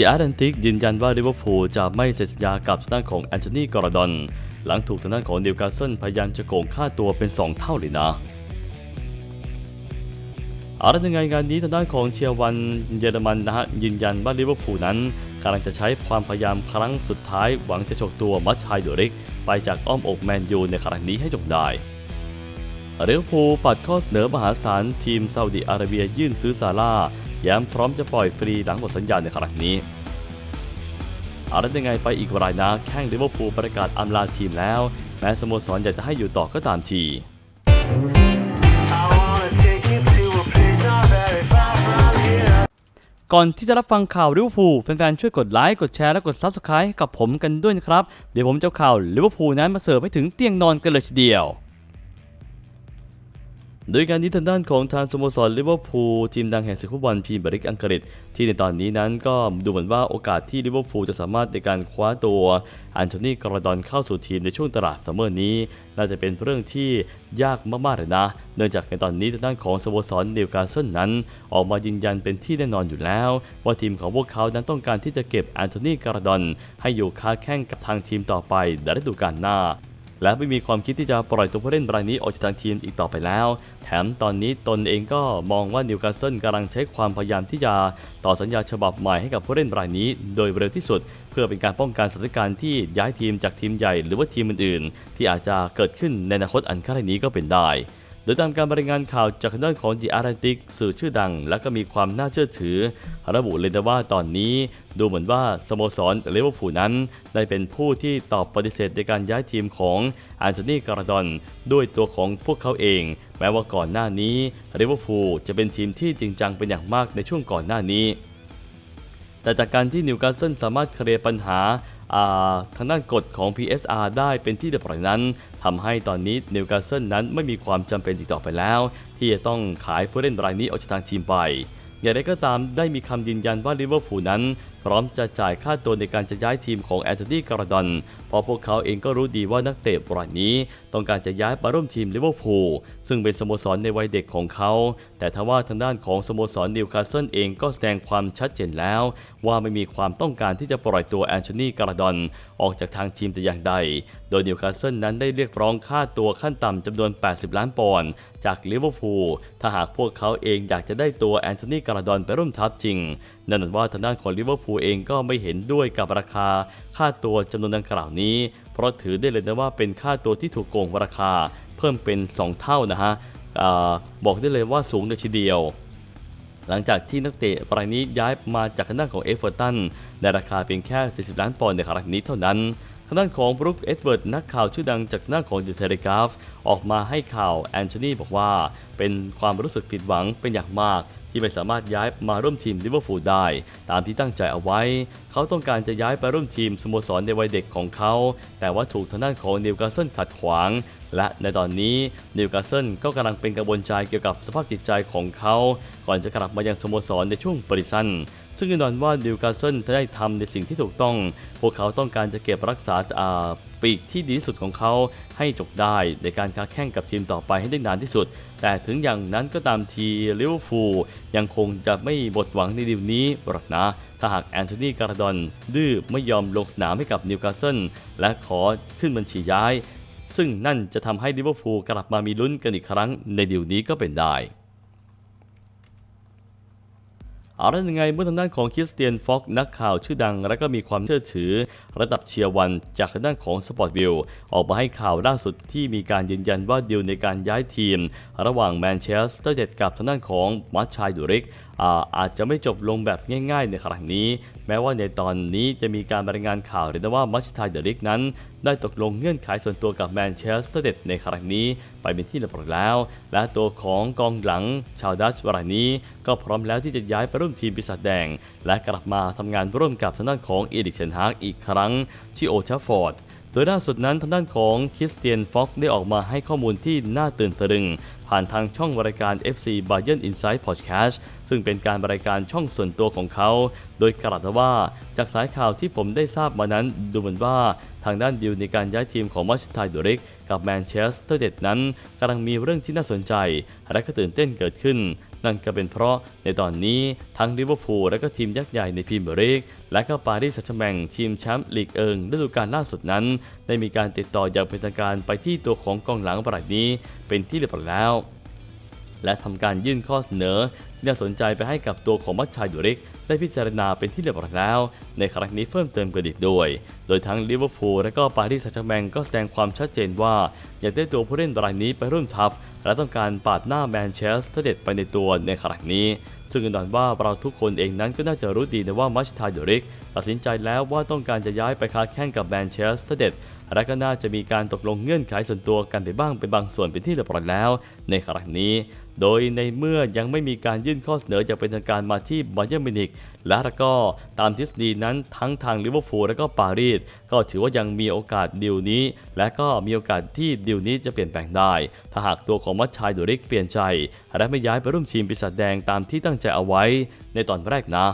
จีอาร์แอนติกยืนยันว่าลิเวอร์พูลจะไม่เซ็นสัญญากับทางด้านของแอนโทนีกอร์ดอนหลังถูกทางด้านของนิวคาสเซิลพยายามจะโกงค่าตัวเป็น 2 เท่าเลยนะเอาละยังไงงานนี้ทางด้านของเชียร์วันเยอรมันนะฮะยืนยันว่าลิเวอร์พูลนั้นกำลังจะใช้ความพยายามครั้งสุดท้ายหวังจะฉกตัวมัชชัยเดริก ไปจากอ้อมอกแมนยูในครั้งนี้ให้จงได้ลิเวอร์พูลปัดข้อเสนอมหาศาลทีมซาอุดิอาระเบียยื่นซื้อซาร่า ย้ำพร้อมจะปล่อยฟรีหลังหมดสัญญาในครั้งนี้อาละยังไงไปอีกรายนะแข้งลิเวอร์พูลประกาศอำลาทีมแล้ว แม้สโมสรอยากจะให้อยู่ต่อก็ตามทีก่อนที่จะรับฟังข่าวลิเวอร์พูลแฟนๆช่วยกดไลค์กดแชร์และกด Subscribe กับผมกันด้วยนะครับ เดี๋ยวผมจะข่าวลิเวอร์พูลนั้นมาเสิร์ฟให้ถึงเตียงนอนกันเลยทีเดียว โดยการนี้ทางด้านของทางสโมสรลิเวอร์พูลทีมดังแห่งศึกฟุตบอลพรีเมียร์ลีกอังกฤษ ที่ในตอนนี้นั้นก็ดูเหมือนว่าโอกาสที่ลิเวอร์พูลจะสามารถในการคว้าตัวอันโทนีกรดอนเข้าสู่ทีมในช่วงตลาดซัมเมอร์นี้ น่าจะเป็นเรื่องที่ยากมากๆเลยนะ เนื่องจากในตอนนี้ทางด้านของสโมสรนิวคาสเซิลนั้น ออกมายืนยันเป็นที่แน่นอนอยู่แล้ว ว่าทีมของพวกเขานั้นต้องการที่จะเก็บอันโทนีกรดอนให้อยู่ค้าแข่งกับทางทีมต่อไปในฤดูกาลหน้า และไม่มีความคิดที่จะปล่อยตัวผู้เล่นรายนี้ออกจากทางทีมอีกต่อไปแล้ว แถมตอนนี้ตนเองก็มองว่านิวคาสเซิลกำลังใช้ความพยายามที่จะต่อสัญญาฉบับใหม่ให้กับผู้เล่นรายนี้ โดยเร็วที่สุด เพื่อเป็นการป้องกันสถานการณ์ที่ย้ายทีมจากทีมใหญ่หรือว่าทีมอื่นๆ ที่อาจจะเกิดขึ้นในอนาคตอันใกล้นี้ก็เป็นได้ ดยตามการรายงานข่าวจากทางด้านของ The Atlantic สื่อชื่อดัง และก็มีความน่าเชื่อถือ ระบุเลยนะว่าตอนนี้ ดูเหมือนว่าสโมสรลิเวอร์พูลนั้น ได้เป็นผู้ที่ตอบปฏิเสธในการย้ายทีมของอันโทนีการาดอนด้วยตัวของพวกเขาเอง แม้ว่าก่อนหน้านี้ลิเวอร์พูลจะเป็นทีมที่จริงจังเป็นอย่างมากในช่วงก่อนหน้านี้ แต่จากการที่นิวคาสเซิลสามารถเคลียร์ปัญหาอ่าทางด้านกฎของ PSR ได้เป็นที่เรียบร้อยนั้น ทำให้ตอนนี้นิวคาสเซิลนั้นไม่มีความจำเป็นอีกต่อไปแล้ว ที่จะต้องขายผู้เล่นรายนี้ออกจากทางทีมไป อย่างไรก็ตามได้มีคำยืนยันว่าลิเวอร์พูลนั้น พร้อมจะจ่ายค่าตัวในการจะย้ายทีมของแอนโทนีการาดอนเพราะพวกเขาเองก็รู้ดีว่านักเตะรายนี้ ต้องการจะย้ายมาร่วมทีมลิเวอร์พูลซึ่งเป็นสโมสรในวัยเด็กของเขา แต่ทว่าทางด้านของสโมสรนิวคาสเซิลเองก็แสดงความชัดเจนแล้ว ว่าไม่มีความต้องการที่จะปล่อยตัวแอนโทนีการาดอนออกจากทางทีมแต่อย่างใด โดยนิวคาสเซิลนั้นได้เรียกร้องค่าตัวขั้นต่ำจำนวน 80 ล้านปอนด์จากลิเวอร์พูลถ้าหากพวกเขาเองอยากจะได้ตัวแอนโทนีกราดอนไปร่วมทัพจริง นั่นหมายว่าทางด้านของลิเวอร์พูลเองก็ไม่เห็นด้วยกับราคาค่าตัวจำนวนดังกล่าวนี้ เพราะถือได้เลยนะว่าเป็นค่าตัวที่ถูกโกงราคาเพิ่มเป็น 2 เท่านะฮะอบอกได้เลยว่าสูงเลยทีเดียวหลังจากที่นักเตะรายนี้ย้ายมาจากทางด้านของเอฟเวอร์ตันในราคาเพียงแค่ 40 ล้านปอนด์ในครั้งนี้เท่านั้น ทางด้านของบรูคเอ็ดเวิร์ดนักข่าวชื่อดังจากหน้าของเดอะเทเลกราฟออกมาให้ข่าวแอนโทนีบอกว่า เป็นความรู้สึกผิดหวังเป็นอย่างมาก ที่ไม่สามารถย้ายมาร่วมทีมลิเวอร์พูลได้ ตามที่ตั้งใจเอาไว้ เขาต้องการจะย้ายไปร่วมทีมสโมสรในวัยเด็กของเขา แต่ว่าถูกทางด้านของนิวคาสเซิลขัดขวาง และในตอนนี้นิวคาสเซิลก็กำลังเป็นกังวลใจเกี่ยวกับสภาพจิตใจของเขา ก่อนจะกลับมายังสโมสรในช่วงปริซันซึ่งแน่นอนว่านิวคาสเซิลได้ทำในสิ่งที่ถูกต้อง พวกเขาต้องการจะเก็บรักษาอาปีกที่ดีที่สุดของเขาให้จบได้ในการค้าแข่งกับทีมต่อไปให้ได้นานที่สุด แต่ถึงอย่างนั้นก็ตามทีลิเวอร์พูลยังคงจะไม่หมดหวังในดีลนี้หรอกนะถ้าหากแอนโทนีการาดอนดื้อไม่ยอมลงสนามให้กับนิวคาสเซิลและขอขึ้นบัญชีย้าย ซึ่งนั่นจะทำให้ลิเวอร์พูลกลับมามีลุ้นกันอีกครั้งในดีลนี้ก็เป็นได้เอาละยังไงเมื่อทางด้านของคริสเตียนฟ็อกนักข่าวชื่อดัง และก็มีความเชื่อถือ ระดับเชียร์วันจากทางด้านของสปอร์ตวิวออกมาให้ข่าวล่าสุดที่มีการยืนยันว่าดีลในการย้ายทีม ระหว่างแมนเชสเตอร์เด็ดกับทางด้านของมาร์ชายดูริก อาอาจจะไม่จบลงแบบง่ายๆในครั้งนี้ แม้ว่าในตอนนี้จะมีการรายงานข่าวเลยนะว่ามัชทายเดริกนั้น ได้ตกลงเงื่อนไขส่วนตัวกับแมนเชสเตอร์เด็ดในครั้งนี้ ไปเป็นที่เรียบร้อยแล้ว และตัวของกองหลังชาวดัชรายนี้ ก็พร้อมแล้วที่จะย้ายไปร่วมทีมปีศาจแดง และกลับมาทำงานร่วมกับทางด้านของเอีดิกเชนฮากอีกครั้งที่โอชาฟอร์ด ดยล่าสุดนั้นทางด้านของคริสเตียนฟ็อกได้ออกมาให้ข้อมูลที่น่าตื่นตะลึง ผ่านทางช่องรายการ FC Bayern Inside Podcast ซึ่งเป็นการรายการช่องส่วนตัวของเขา โดยกล่าวว่าจากสายข่าวที่ผมได้ทราบมานั้น ดูเหมือนว่าทางด้านดิวในการย้ายทีมของมัชไทดูริกกับแมนเชสเตอร์เด็ดนั้นกำลังมีเรื่องที่น่าสนใจ และก็ตื่นเต้นเกิดขึ้น นั่นก็เป็นเพราะในตอนนี้ทั้งลิเวอร์พูลและก็ทีมยักษ์ใหญ่ในพรีเมียร์ลีกและก็ปารีสแซงต์แชแมงทีมแชมป์ลีกเอิงฤดูกาลล่าสุดนั้น ได้มีการติดต่ออย่างเป็นทางการไปที่ตัวของกองหลังรายนี้เป็นที่เรียบร้อยแล้ว และทำการยื่นข้อเสนอที่น่าสนใจไปให้กับตัวของมัชชายดูริก ได้พิจารณาเป็นที่เรียบร้อยแล้ว ในครั้งนี้เพิ่มเติมกันอีกด้วย โดยทั้งลิเวอร์พูลและก็ปารีสแซงต์แชร์แมงก็แสดงความชัดเจนว่า อยากได้ตัวผู้เล่นรายนี้ไปร่วมทัพ และต้องการปาดหน้าแมนเชสเตอร์เด็ดไปในตัวในครั้งนี้ ซึ่งแน่นอนว่าเราทุกคนเองนั้นก็น่าจะรู้ดีนะว่ามัชทายูริกตัดสินใจแล้วว่าต้องการจะย้ายไปค้าแข่งกับแมนเชสเตอร์เด็ด และก็น่าจะมีการตกลงเงื่อนไขส่วนตัวกันไปบ้างเป็นบางส่วนเป็นที่เรียบร้อยแล้ว ในครั้งนี้ โดยในเมื่อยังไม่มีการยื่นข้อเสนออย่างเป็นทางการมาที่บาเยิร์มินิกและก็ตามทฤษฎีนั้นทั้งทางลิเวอร์พูลและก็ปารีสก็ถือว่ายังมีโอกาสดีลนี้ และก็มีโอกาสที่ดีลนี้จะเปลี่ยนแปลงได้ ถ้าหากตัวของมัชชายดูริกเปลี่ยนใจและไม่ย้ายไปร่วมทีมปีศาจแดงตามที่ตั้งใจเอาไว้ ในตอนแรกนะ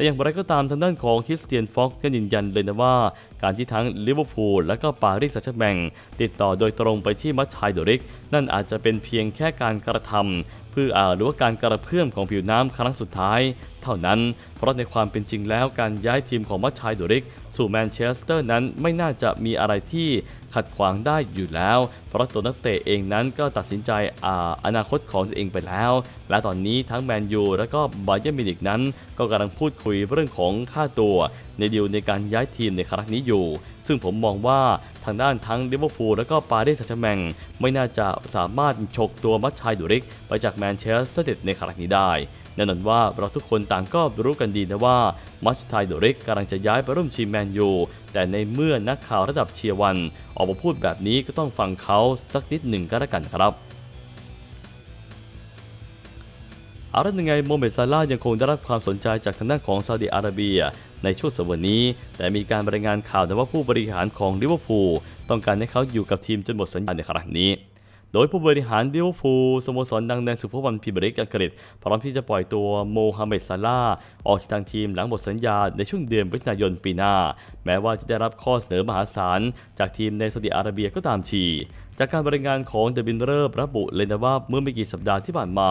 แต่อย่างไรก็ตามทางด้านของคริสเตียนฟ็อกก็ยืนยันเลยนะว่า การที่ทั้งลิเวอร์พูลและก็ปารีสแซงต์แชร์แมงติดต่อโดยตรงไปที่มัชชัยโดริก นั่นอาจจะเป็นเพียงแค่การกระทำเพื่ออ่าหรือว่าการกระเพื่อมของผิวน้ำครั้งสุดท้าย เท่านั้น เพราะในความเป็นจริงแล้วการย้ายทีมของมัชชัยโดริก สู่แมนเชสเตอร์นั้นไม่น่าจะมีอะไรที่ขัดขวางได้อยู่แล้ว เพราะตัวนักเตะเองนั้นก็ตัดสินใจออนาคตของตัวเองไปแล้ว และตอนนี้ทั้งแมนยูและก็บาเยิร์มิวนิกนั้นก็กำลังพูดคุยเรื่องของค่าตัว ในดีลในการย้ายทีมในครั้งนี้อยู่ ซึ่งผมมองว่า ทางด้านทั้งลิเวอร์พูลและก็ปารีสแซงต์แมงไม่น่าจะสามารถฉกตัวมัชชัยดูริก ไปจากแมนเชสเตอร์เด็ดในครั้งนี้ได้แน่นอนว่าเราทุกคนต่างก็รู้กันดีนะว่ามัชไทโดริกกำลังจะย้ายไปร่วมทีมแมนยูแต่ในเมื่อนักข่าวระดับเชียร์วัน ออกมาพูดแบบนี้ก็ต้องฟังเขาสักนิดหนึ่งก็แล้วกันครับ เอาละยังไงโมเมดซาลาห์ยังคงได้รับความสนใจจากทางด้านของซาอุดิอาระเบีย ในช่วงสัปดาห์นี้ แต่มีการรายงานข่าวนะว่าผู้บริหารของลิเวอร์พูลต้องการให้เขาอยู่กับทีมจนหมดสัญญาในครั้งนี้ โดยผู้บริหารลิเวอร์พูลสโมสรดังในสุภวันพรีเมียร์ลีกอังกฤษพร้อมที่จะปล่อยตัวโมฮัมเหม็ดซาลาห์ออกจากทางทีมหลังหมดสัญญาในช่วงเดือนมิถุนายนปีหน้า แม้ว่าจะได้รับข้อเสนอมหาศาลจากทีมในซาอุดิอาระเบียก็ตามที จากการบรรยายงานของเดบินเรอร์ระบุเลยนะว่าเมื่อไม่กี่สัปดาห์ที่ผ่านมา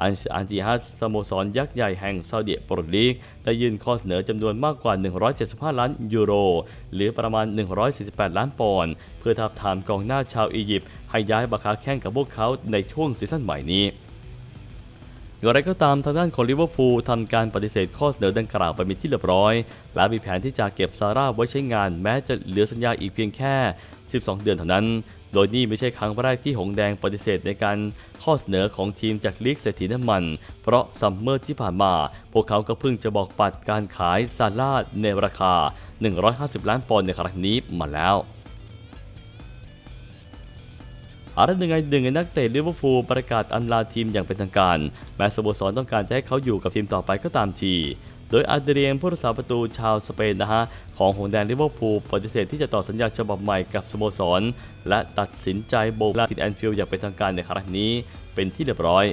อันอันจิฮัสสโมสรยักษ์ใหญ่แห่งซาอุดิโปรลีกได้ยื่นข้อเสนอจำนวนมากกว่า 175 ล้านยูโร หรือประมาณ 148 ล้านปอนด์เพื่อทับทามกองหน้าชาวอียิปต์ให้ย้ายมาคาแข่งกับพวกเขาในช่วงซีซั่นใหม่นี้อย่างไรก็ตามทางด้านของลิเวอร์พูลทำการปฏิเสธข้อเสนอดังกล่าวไปเป็นที่เรียบร้อย และมีแผนที่จะเก็บซาร่าไว้ใช้งานแม้จะเหลือสัญญาอีกเพียงแค่ 12 เดือนเท่านั้น โดยนี่ไม่ใช่ครั้งแรกที่หงแดงปฏิเสธในการข้อเสนอของทีมจากลีกเศรษฐีน้ำมัน เพราะซัมเมอร์ที่ผ่านมา พวกเขาก็เพิ่งจะบอกปัดการขายซาร่าในราคา 150 ล้านปอนด์ในครั้งนี้มาแล้วอาร์ตหนึ่งในหนึ่งในนักเตะลิเวอร์พูลประกาศอำลาทีมอย่างเป็นทางการ แม้สโมสรต้องการจะให้เขาอยู่กับทีมต่อไปก็ตามที โดยอาเดเดรียนผู้รักษาประตูชาวสเปนนะฮะของหงแดงลิเวอร์พูลปฏิเสธที่จะต่อสัญญาฉบับใหม่กับสโมสร และตัดสินใจโบกลาทีแอนฟิลด์อย่างเป็นทางการในครั้งนี้เป็นที่เรียบร้อย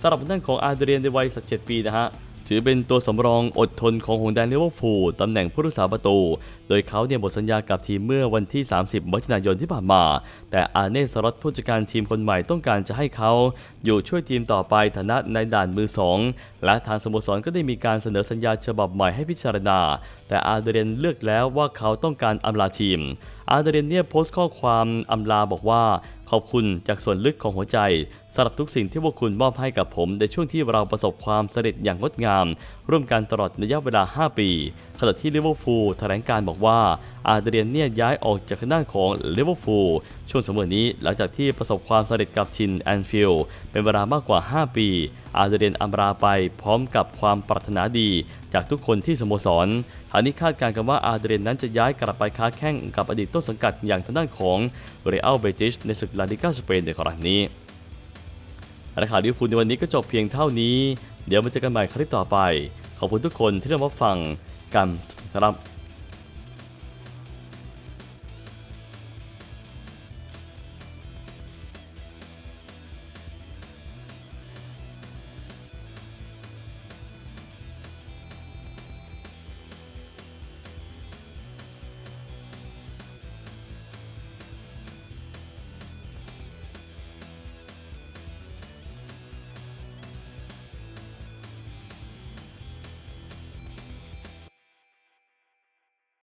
สำหรับด้านของอาเดเดรียนในวัย 17 ปีนะฮะ ถือเป็นตัวสำรองอดทนของหงแดงลิเวอร์พูลตำแหน่งผู้รักษาประตู โดยเขาเนี่ยหมดสัญญากับทีมเมื่อวันที่ 30มิถุนายนที่ผ่านมา แต่อาเน่สล็อตผู้จัดการทีมคนใหม่ต้องการจะให้เขาอยู่ช่วยทีมต่อไปฐานะในด่านมือสองและทางสโมสรก็ได้มีการเสนอสัญญาฉบับใหม่ให้พิจารณา แต่อาร์เดเรนเลือกแล้วว่าเขาต้องการอำลาทีมอาเดเรนเนี่ยโพสต์ข้อความอำลาบอกว่า ขอบคุณจากส่วนลึกของหัวใจสำหรับทุกสิ่งที่พวกคุณมอบให้กับผม ในช่วงที่เราประสบความสำเร็จอย่างงดงาม ร่วมกันตลอดระยะเวลา 5 ปี ขณะที่ลิเวอร์พูลแถลงการบอกว่าอาเดเรียนเนี่ยย้ายออกจากคณะของลิเวอร์พูลช่วงสมัยนี้หลังจากที่ประสบความสำเร็จกับชินแอนฟิลด์เป็นเวลามากกว่า 5 ปี อาเดเรียนอำลาไปพร้อมกับความปรารถนาดีจากทุกคนที่สโมสรทางนี้คาดการณ์กันว่าอาเดเรียนนั้นจะย้ายกลับไปค้าแข่งกับอดีตต้นสังกัดอย่างทางด้านของเรอัลเบติชในศึกลาลิกาสเปนในครั้งนี้และข่าวลิเวอร์พูลในวันนี้ก็จบเพียงเท่านี้ เดี๋ยวมาเจอกันใหม่คลิปต่อไป ขอบคุณทุกคนที่ได้มฟัง กันครับ